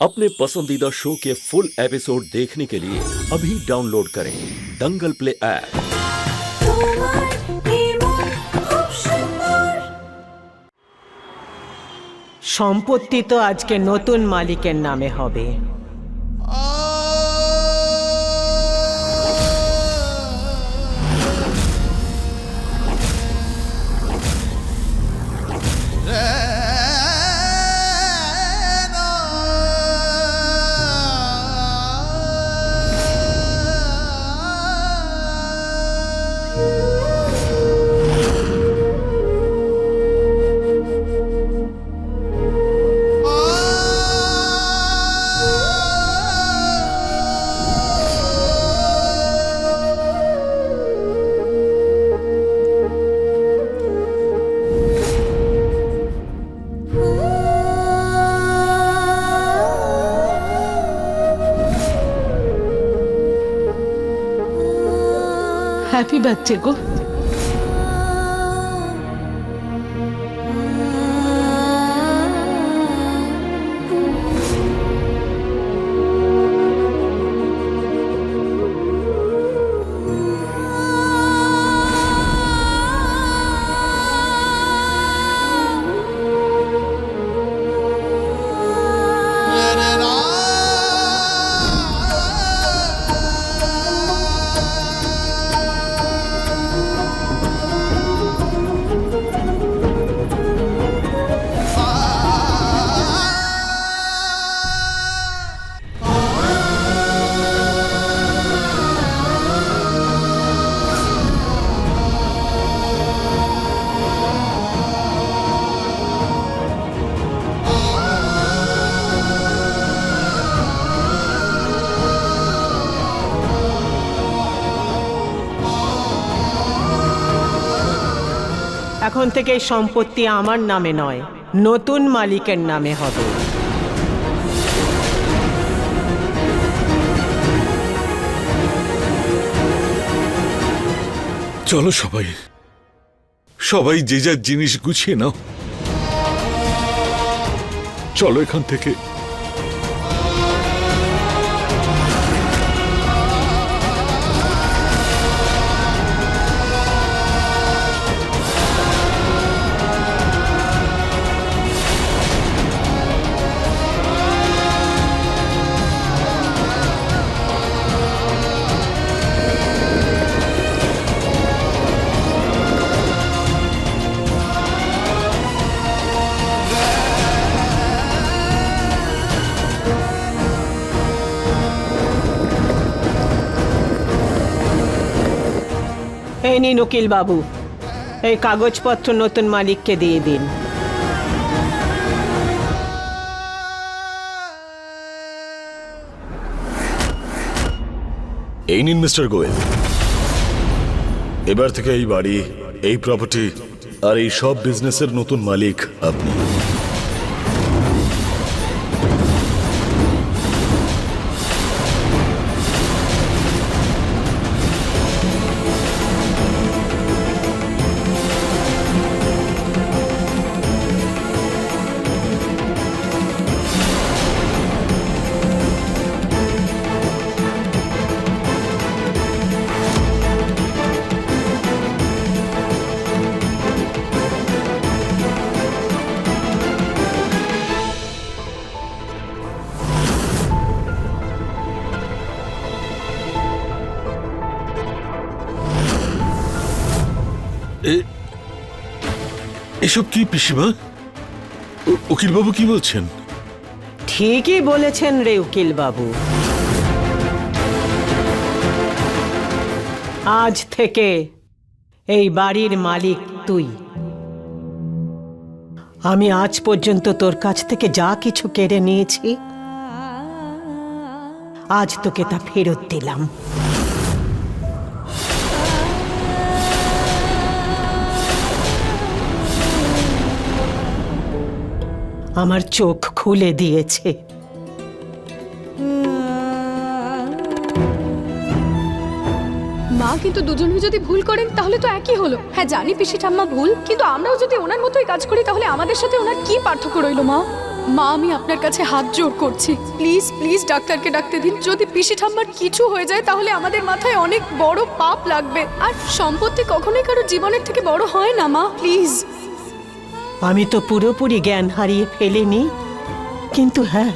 अपने पसंदीदा शो के फुल एपिसोड देखने के लिए अभी डाउनलोड करें दंगल प्ले ऐप তোমার নির্মল খুব সুন্দর সম্পত্তি তো আজকে নতুন মালিকের নামে হবে হ্যাপি বার্থডে গো। এখন থেকে সম্পত্তি আমার নামে নয়, নতুন মালিকের নামে হবে। চলো সবাই। সবাই যে যার জিনিস গুছিয়ে নাও। চলো এখান থেকে। এই নিন বাবু এই কাগজপত্র নতুন মালিককে দিয়ে দিন। এই নিন মিস্টার গোয়েল। এবার থেকে এই বাড়ি, এই প্রপার্টি আর এই সব বিজনেসের নতুন মালিক আপনি। এসব কি পিসিমা? উকিলবাবু কি বলছেন? ঠিকই বলেছেন রে উকিল বাবু আজ থেকে এই বাড়ির মালিক তুই। আমি আজ পর্যন্ত তোর কাছ থেকে যা কিছু কেড়ে নিয়েছি, আজ তোকে তা ফেরত দিলাম। আমার চোখ খুলে দিয়েছে। মা, কিন্তু দুজনেই যদি ভুল করেন, তাহলে তো একই হলো। হ্যাঁ জানি পিসি ঠাম্মা ভুল, কিন্তু আমরাও যদি ওনার মতোই কাজ করি, তাহলে আমাদের সাথে ওনার কি পার্থক্য রইল, মা? মা, আমি আপনার কাছে হাত জোর করছি। প্লিজ প্লিজ ডাক্তারকে ডাকতে দিন। যদি পিসি ঠাম্মার কিছু হয়ে যায়, তাহলে আমাদের মাথায় অনেক বড় পাপ লাগবে। আর সম্পত্তি কখনোই কারও জীবনের থেকে বড় হয় না, মা, প্লিজ। আমি তো পুরোপুরি জ্ঞান হারিয়ে ফেলিনি। কিন্তু হ্যাঁ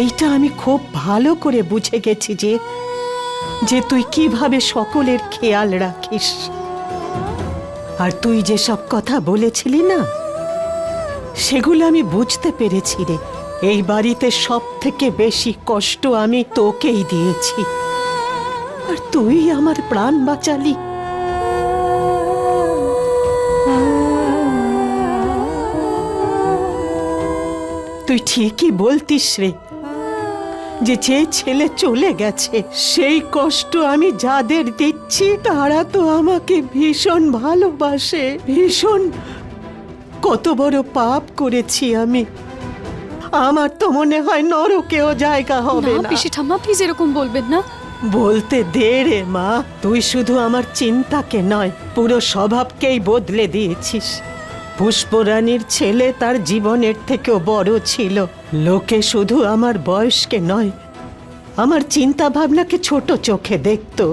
এইটা আমি খুব ভালো করে বুঝে গেছি যে যে তুই কীভাবে সকলের খেয়াল রাখিস। আর তুই যেসব কথা বলেছিলি না, সেগুলো আমি বুঝতে পেরেছি রে। এই বাড়িতে সব থেকে বেশি কষ্ট আমি তোকেই দিয়েছি। আর তুই আমার প্রাণ বাঁচালি। তুই ঠিকই বলতিস রে যে যে ছেলে চলে গেছে সেই কষ্ট আমি যাদের দিচ্ছি তারা তো আমাকে ভীষণ ভালোবাসে ভীষণ। কত বড় পাপ করেছি আমি। আমার তো মনে হয় নরকেও জায়গা হবে না পিসি ঠাম্মা প্লিজ এরকম বলবেন না। বলতে দে রে মা। তুই শুধু আমার চিন্তাকে নয় পুরো স্বভাবকেই বদলে দিয়েছিস। পুষ্পরানীর ছেলে তার জীবনের থেকেও বড় ছিল। লোকে শুধু আমার বয়সকে নয়, আমার চিন্তা ভাবনাকে ছোট চোখে দেখতো।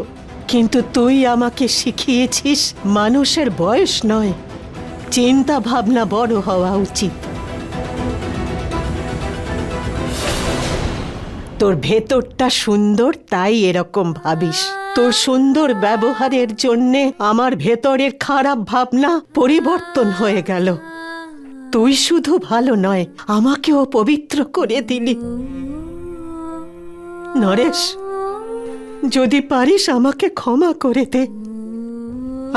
কিন্তু তুই আমাকে শিখিয়েছিস মানুষের বয়স নয় চিন্তা ভাবনা বড় হওয়া উচিত। তোর ভেতরটা সুন্দর, তাই এরকম ভাবিস। তোর সুন্দর ব্যবহারের জন্যে আমার ভেতরের খারাপ ভাবনা পরিবর্তন হয়ে গেল। তুই শুধু ভালো নয়, আমাকেও পবিত্র করে দিলি। নরেশ, যদি পারিস আমাকে ক্ষমা করে দে।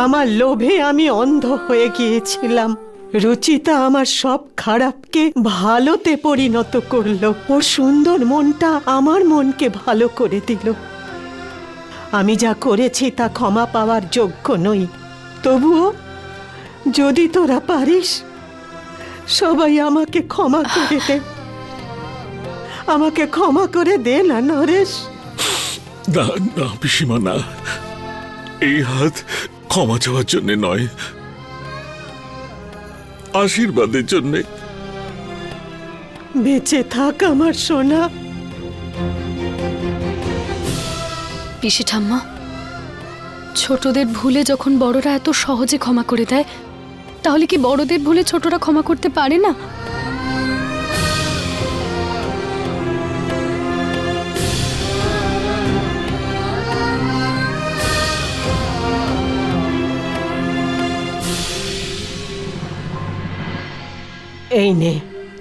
আমার লোভে আমি অন্ধ হয়ে গিয়েছিলাম। রুচিতা আমার সব খারাপকে ভালোতে পরিণত করল। ওর সুন্দর মনটা আমার মনকে ভালো করে দিল। আমি যা করেছি তা ক্ষমা পাওয়ার যোগ্য নই। তবুও যদি তোরা পারিস সবাই আমাকে ক্ষমা করে দে। আমাকে ক্ষমা করে দে না নরেশ। না না পিসিমা না। এই হাত ক্ষমা চাওয়ার জন্য নয়। আশীর্বাদের জন্যে। বেঁচে থাক আমার সোনা। পিসি ঠাম্মা। ছোটদের ভুলে যখন বড়রা এত সহজে ক্ষমা করে দেয়, তাহলে কি বড়দের ভুলে ছোটরা ক্ষমা করতে পারে না? এই নে,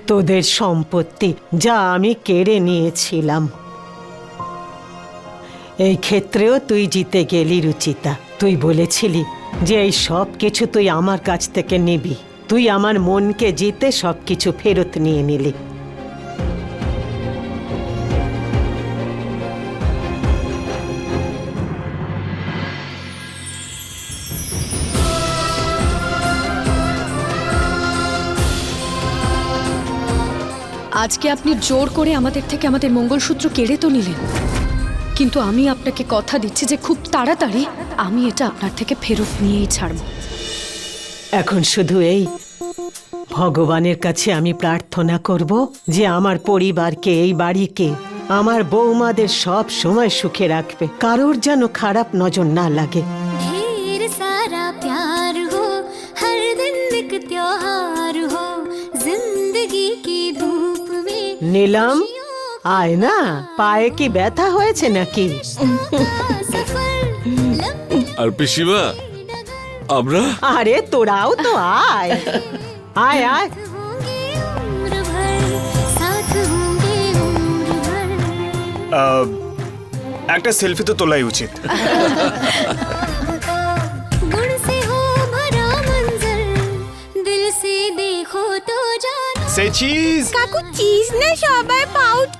তোদের সম্পত্তি, যা আমি কেড়ে নিয়েছিলাম। এই ক্ষেত্রেও তুই জিতে গেলি, রুচিতা। তুই বলেছিলি যে এই সব কিছু তুই আমার কাছ থেকে নিবি। তুই আমার মনকে জিতে সব কিছু ফেরত নিয়ে নিলি। আজকে আপনি জোর করে আমাদের থেকে আমাদের মঙ্গলসূত্র কেড়ে তো নিলেন। কিন্তু আমি আপনাকে কথা দিচ্ছি যে খুব তাড়াতাড়ি আমি এটা আপনার থেকে ফেরত নিয়েই ছাড়ব। এখন শুধু এই ভগবানের কাছে আমি প্রার্থনা করব যে আমার পরিবারকে এই বাড়িকে আমার বৌমাদের সব সময় সুখে রাখবে কারোর যেন খারাপ নজর না লাগে। সারা আয় না পায়ে কি ব্যথা হয়েছে নাকি सफर लंबी আর পিসিমা আমরা আরে তোরাও তো আয় আয় আয় होंगे उम्र भर साथ होंगे उम्र भर আহ, একটা সেলফি তো তোলাই উচিত गुण से हो भरा मंजर दिल से देखो तो जानो সে চিজ কাকু চিজ না সবাই পাউট করব